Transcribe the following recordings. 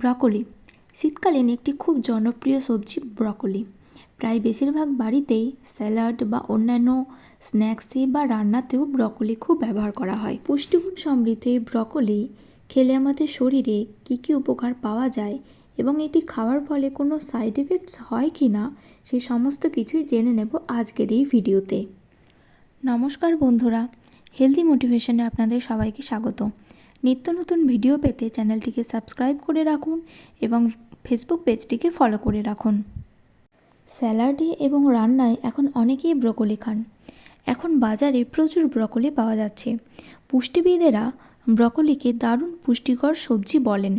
Broccoli. শীতকালীন একটি খুব জনপ্রিয় সবজি ব্রকলি। প্রায় বেশিরভাগ বাড়িতেই স্যালাড বা অন্যান্য স্ন্যাক্সে বা রান্নাতেও ব্রকলি খুব ব্যবহার করা হয়। পুষ্টিগুণ সমৃদ্ধ এই ব্রকলি খেলে আমাদের শরীরে কী কী উপকার পাওয়া যায় এবং এটি খাওয়ার ফলে কোনো সাইড এফেক্টস হয় কি না, সে সমস্ত কিছুই জেনে নেব আজকের এই ভিডিওতে। নমস্কার বন্ধুরা হেলদি মোটিভেশনে আপনাদের সবাইকে স্বাগত। নিত্য নতুন ভিডিও পেতে চ্যানেলটিকে সাবস্ক্রাইব করে রাখুন এবং ফেসবুক পেজটিকে ফলো করে রাখুন। স্যালাডে এবং রান্নায় এখন অনেকেই ব্রকলি খান। এখন বাজারে প্রচুর ব্রকলি পাওয়া যাচ্ছে। পুষ্টিবিদেরা ব্রকলিকে দারুণ পুষ্টিকর সবজি বলেন।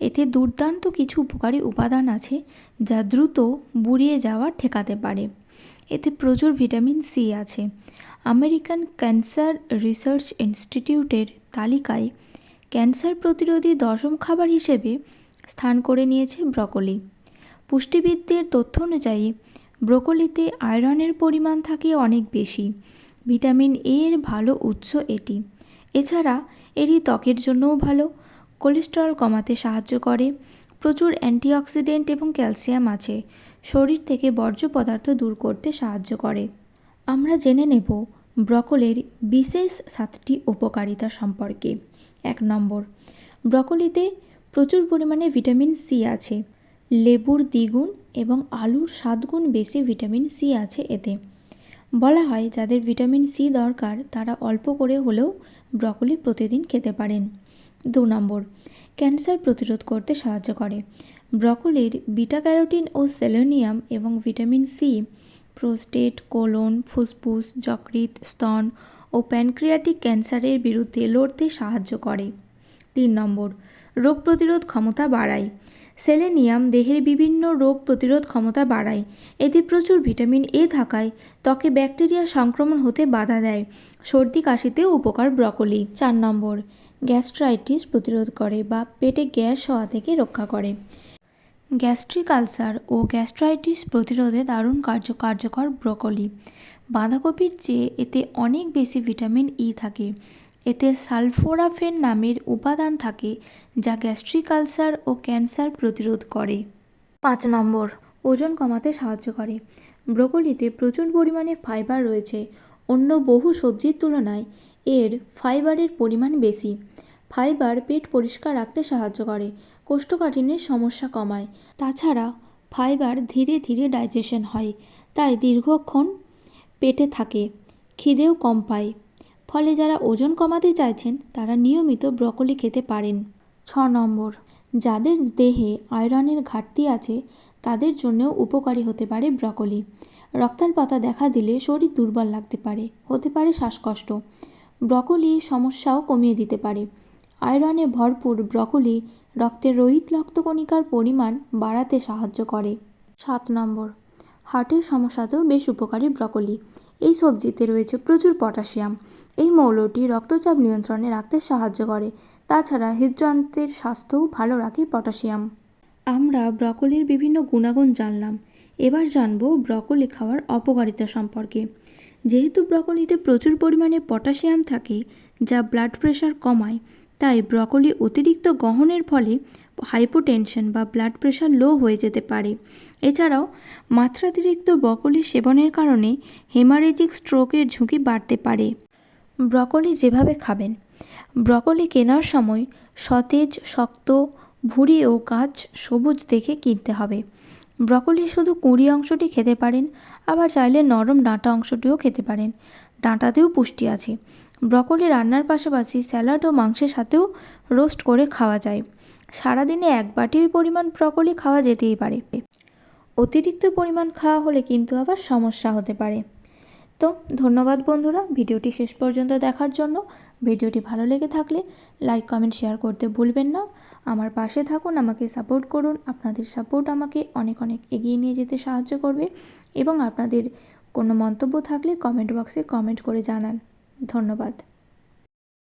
এতে দুর্দান্ত কিছু উপকারী উপাদান আছে যা দ্রুত বুড়িয়ে যাওয়া ঠেকাতে পারে। এতে প্রচুর ভিটামিন সি আছে। আমেরিকান ক্যান্সার রিসার্চ ইনস্টিটিউটের তালিকায় ক্যান্সার প্রতিরোধী দশম খাবার হিসেবে স্থান করে নিয়েছে ব্রকলি। পুষ্টিবিদদের তথ্য অনুযায়ী, ব্রোকলিতে আয়রনের পরিমাণ থাকে অনেক বেশি। ভিটামিন এ এর ভালো উৎস এটি। এছাড়া, এটি ত্বকের জন্যও ভালো, কোলেস্টেরল কমাতে সাহায্য করে, প্রচুর অ্যান্টিঅক্সিডেন্ট এবং ক্যালসিয়াম আছে, শরীর থেকে বর্জ্য পদার্থ দূর করতে সাহায্য করে। আমরা জেনে নেব ব্রকলির বিশেষ সাতটি উপকারিতা সম্পর্কে। এক নম্বর। ব্রকলিতে প্রচুর পরিমাণে ভিটামিন সি আছে। লেবুর দ্বিগুণ এবং আলুর সাতগুণ বেশি ভিটামিন সি আছে এতে। বলা হয় যাদের ভিটামিন সি দরকার, তারা অল্প করে হলেও ব্রকলি প্রতিদিন খেতে পারেন। দু নম্বর, ক্যান্সার প্রতিরোধ করতে সাহায্য করে। ব্রকলির বিটা ক্যারোটিন ও সেলেনিয়াম এবং ভিটামিন সি প্রোস্টেট, কোলন, ফুসফুস যকৃত স্তন ও প্যানক্রিয়াটিক ক্যান্সারের বিরুদ্ধে লড়তে সাহায্য করে। তিন নম্বর, রোগ প্রতিরোধ ক্ষমতা বাড়ায়। সেলেনিয়াম দেহের বিভিন্ন রোগ প্রতিরোধ ক্ষমতা বাড়ায়। এতে প্রচুর ভিটামিন এ থাকায় ত্বকে ব্যাকটেরিয়া সংক্রমণ হতে বাধা দেয়। সর্দি কাশিতেও উপকার ব্রকলি। চার নম্বর, গ্যাস্ট্রাইটিস প্রতিরোধ করে বা পেটে গ্যাস হওয়া থেকে রক্ষা করে। গ্যাস্ট্রিক আলসার ও গ্যাস্ট্রাইটিস প্রতিরোধে দারুণ কার্য, কার্যকর ব্রকলি। বাঁধাকপির চেয়ে এতে অনেক বেশি ভিটামিন ই থাকে। এতে সালফোরাফেন নামের উপাদান থাকে, যা গ্যাস্ট্রিক আলসার ও ক্যান্সার প্রতিরোধ করে। পাঁচ নম্বর, ওজন কমাতে সাহায্য করে। ব্রোকলিতে প্রচুর পরিমাণে ফাইবার রয়েছে। অন্য বহু সবজির তুলনায় এর ফাইবারের পরিমাণ বেশি। ফাইবার পেট পরিষ্কার রাখতে সাহায্য করে। কোষ্ঠকাঠিন্যের সমস্যা কমায়। তাছাড়া ফাইবার ধীরে ধীরে ডাইজেশন হয়, তাই দীর্ঘক্ষণ পেটে থাকে, খিদেও কম পায়। ফলে যারা ওজন কমাতে চাইছেন, তারা নিয়মিত ব্রকলি খেতে পারেন। ছ নম্বর, যাদের দেহে আয়রনের ঘাটতি আছে, তাদের জন্যও উপকারী হতে পারে ব্রকলি। রক্তাল্পতা দেখা দিলে শরীর দুর্বল লাগতে পারে, হতে পারে শ্বাসকষ্ট। ব্রকলি সমস্যাও কমিয়ে দিতে পারে। আয়রনে ভরপুর ব্রকলি রক্তের রোহিত রক্তকণিকার পরিমাণ বাড়াতে সাহায্য করে। সাত নম্বর, হার্টের সমস্যাতেও বেশ উপকারী ব্রকলি। এই সবজিতে রয়েছে প্রচুর পটাশিয়াম। এই মৌলটি রক্তচাপ নিয়ন্ত্রণে রাখতে সাহায্য করে। তাছাড়া হৃদযন্ত্রের স্বাস্থ্যও ভালো রাখে পটাশিয়াম। আমরা ব্রকলির বিভিন্ন গুণাগুণ জানলাম। এবার জানব ব্রকলি খাওয়ার অপকারিতা সম্পর্কে। যেহেতু ব্রকলিতে প্রচুর পরিমাণে পটাশিয়াম থাকে, যা ব্লাড প্রেশার কমায় তাই ব্রকলি অতিরিক্ত গ্রহণের ফলে হাইপোটেনশন বা ব্লাড প্রেশার লো হয়ে যেতে পারে। এছাড়াও মাত্রাতিরিক্ত ব্রকলি সেবনের কারণে হেমারেজিক স্ট্রোকের ঝুঁকি বাড়তে পারে। ব্রকলি যেভাবে খাবেন, ব্রকলি কেনার সময় সতেজ, শক্ত, ভুঁড়ি ও গাছ সবুজ দেখে কিনতে হবে। ব্রকলি শুধু কুঁড়ি অংশটি খেতে পারেন, আবার চাইলে নরম ডাঁটা অংশটিও খেতে পারেন। ডাঁটাতেও পুষ্টি আছে। ব্রকলি রান্নার পাশাপাশি স্যালাড ও মাংসের সাথেও রোস্ট করে খাওয়া যায়। সারাদিনে এক বাটি পরিমাণ ব্রকলি খাওয়া যেতেই পারে। অতিরিক্ত পরিমাণ খাওয়া হলে কিন্তু আবার সমস্যা হতে পারে। তো ধন্যবাদ বন্ধুরা, ভিডিওটি শেষ পর্যন্ত দেখার জন্য। ভিডিওটি ভালো লেগে থাকলে লাইক, কমেন্ট, শেয়ার করতে ভুলবেন না। আমার পাশে থাকুন, আমাকে সাপোর্ট করুন। আপনাদের সাপোর্ট আমাকে অনেক অনেক এগিয়ে নিয়ে যেতে সাহায্য করবে। এবং আপনাদের কোনো মন্তব্য থাকলে কমেন্ট বক্সে কমেন্ট করে জানান। ধন্যবাদ।